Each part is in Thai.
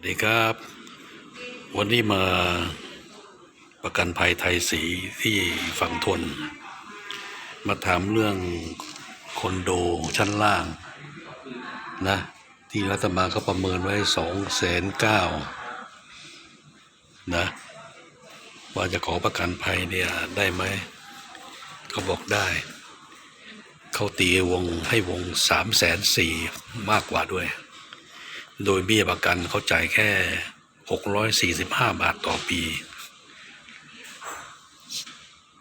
วัสดีครับ วันนี้มาประกันภัยไทยสีที่ฝั่งทน มาถามเรื่องคอนโดชั้นล่างนะที่รัฐบาลเขาประเมินไว้สองแสนเก้านะว่าจะขอประกันภัยเนี่ยได้ไหมเขาบอกได้ เขาตีวงให้วงสามแสนสี่มากกว่าด้วย โดยเบี้ยประกันเขาจ่ายแค่ 645 บาทต่อปี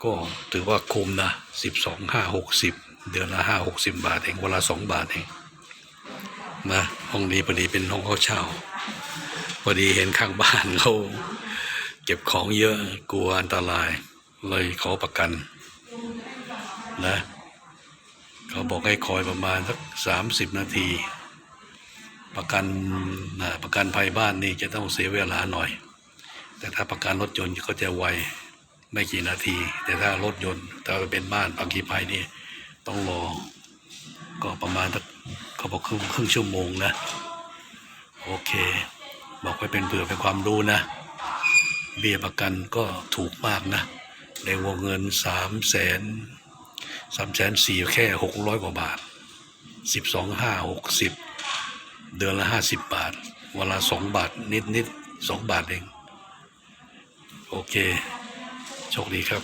ก็ถือว่าคุ้มนะ 12 5 60 เดือนละ 5 60 บาทเองเวลา 2 บาทเองนะห้องนี้พอดีเป็นห้องเขาเช่าพอดีเห็นข้างบ้านเขาเก็บของเยอะกลัวอันตราย เลยขอประกันนะเขาบอกให้คอยประมาณสัก30นาที ประกันประกันภัยบ้านนี่จะต้องเสียเวลาหน่อย แต่ถ้าประกันรถยนต์ก็จะไวไม่กี่นาที แต่ถ้ารถยนต์ถ้าเป็นบ้านปังกีภัยนี่ต้องรอ ก็ประมาณสักเขาบอกครึ่งครึ่งชั่วโมงนะ โอเค บอกไว้เป็นเผื่อเป็นความรู้นะ เบี้ยประกันก็ถูกมากนะ ในวงเงินสามแสนสามแสนสี่แค่หกร้อยกว่าบาทสิบสองห้าหกสิบ เดือนละห้าสิบบาท เวลาสองบาทนิดนิดสองบาทเอง โอเค โชคดีครับ